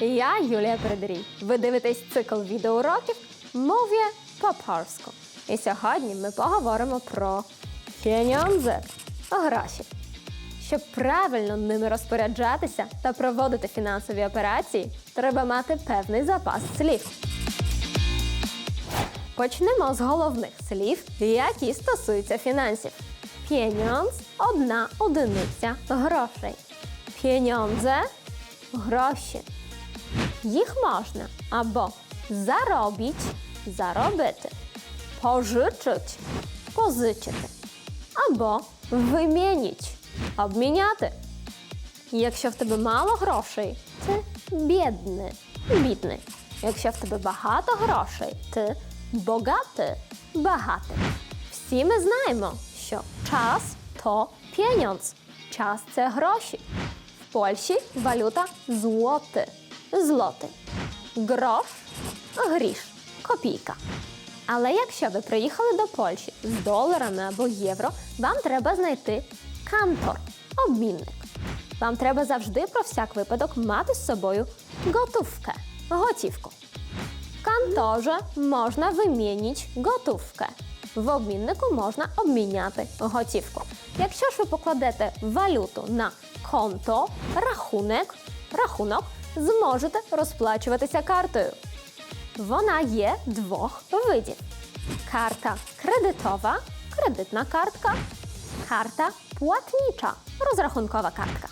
Я Юлія Передарій. Ви дивитесь цикл відеоуроків Мов'я по-польську. І сьогодні ми поговоримо про фінанси – гроші. Щоб правильно ними розпоряджатися та проводити фінансові операції, треба мати певний запас слів. Почнемо з головних слів, які стосуються фінансів. Піеньонз – одна одиниця грошей. Піеньонзе – гроші. Їх можна або заробіть, заробити, пожичить, позичити, або вимініть, обміняти. Якщо в тебе мало грошей, ти бідний, бідний. Якщо в тебе багато грошей, ти богатий, багатий. Всі ми знаємо, що час то піеньонз. Час це гроші. Польщі валюта злоти. Злоти. Грош, гріш, копійка. Але якщо ви приїхали до Польщі з доларами або євро, вам треба знайти кантор, обмінник. Вам треба завжди про всяк випадок мати з собою готówkę, готівку. В канторze можна вимінити готówkę. В обміннику можна обміняти готівку. Якщо ж ви покладете валюту на конто, рахунок, рахунок, зможете розплачуватися картою. Вона є двох видів: карта кредитова, кредитна картка, карта платнича, розрахункова картка.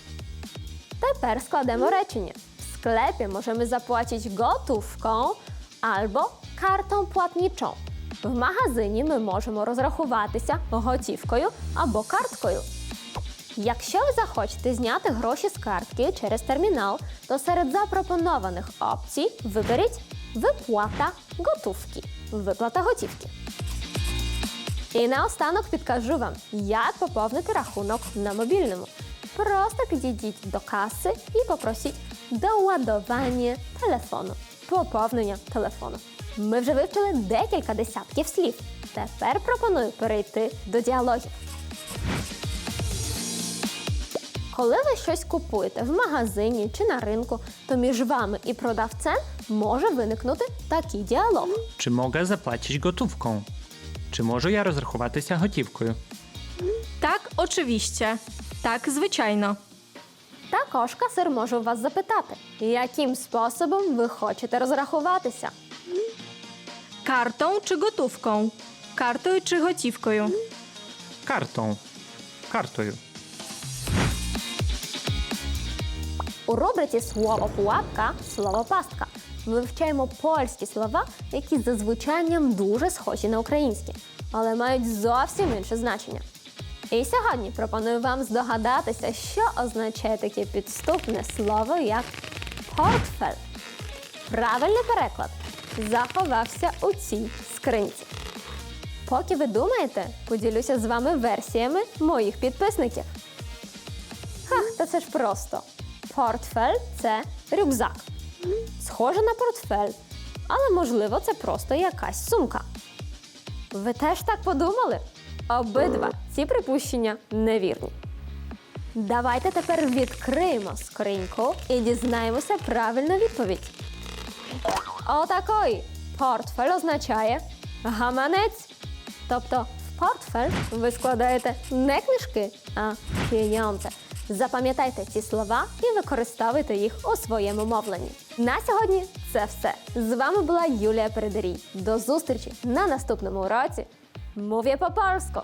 Tепер складемо речення. W sklepie możemy zapłacić gotówką albo kartą płatniczą. В магазині ми можемо розрахуватися готівкою або карткою. Якщо ви захочете зняти гроші з картки через термінал, то серед запропонованих опцій виберіть виплата готівки. Виплата готівки. І наостанок підкажу вам, як поповнити рахунок на мобільному. Просто підійдіть до каси і попросіть доладування телефону, поповнення телефону. Ми вже вивчили декілька десятків слів. Тепер пропоную перейти до діалогів. Коли ви щось купуєте в магазині чи на ринку, то між вами і продавцем може виникнути такий діалог. Czy mogę zapłacić gotówką? Czy можу я розрахуватися готівкою? Так, oczywiście. Так, звичайно. Також касир може у вас запитати, яким способом ви хочете розрахуватися. Kartą czy gotówką? Kartою чи готівкою? Kartą. Kartою. У рубриці Слово пуапка слово пастка. Ми вивчаємо польські слова, які за звучанням дуже схожі на українські, але мають зовсім інше значення. І сьогодні пропоную вам здогадатися, що означає таке підступне слово як портфель. Правильний переклад заховався у цій скринці. Поки ви думаєте, поділюся з вами версіями моїх підписників. Ха, та це ж просто. Портфель це рюкзак. Схоже на портфель, але можливо це просто якась сумка. Ви теж так подумали? Обидва ці припущення невірні. Давайте тепер відкриємо скриньку і дізнаємося правильну відповідь. Отакої. Портфель означає гаманець. Тобто в портфель ви складаєте не книжки, а пініонце. Запам'ятайте ці слова і використовуйте їх у своєму мовленні. На сьогодні це все. З вами була Юлія Передарій. До зустрічі на наступному уроці. Мов'я по-польську!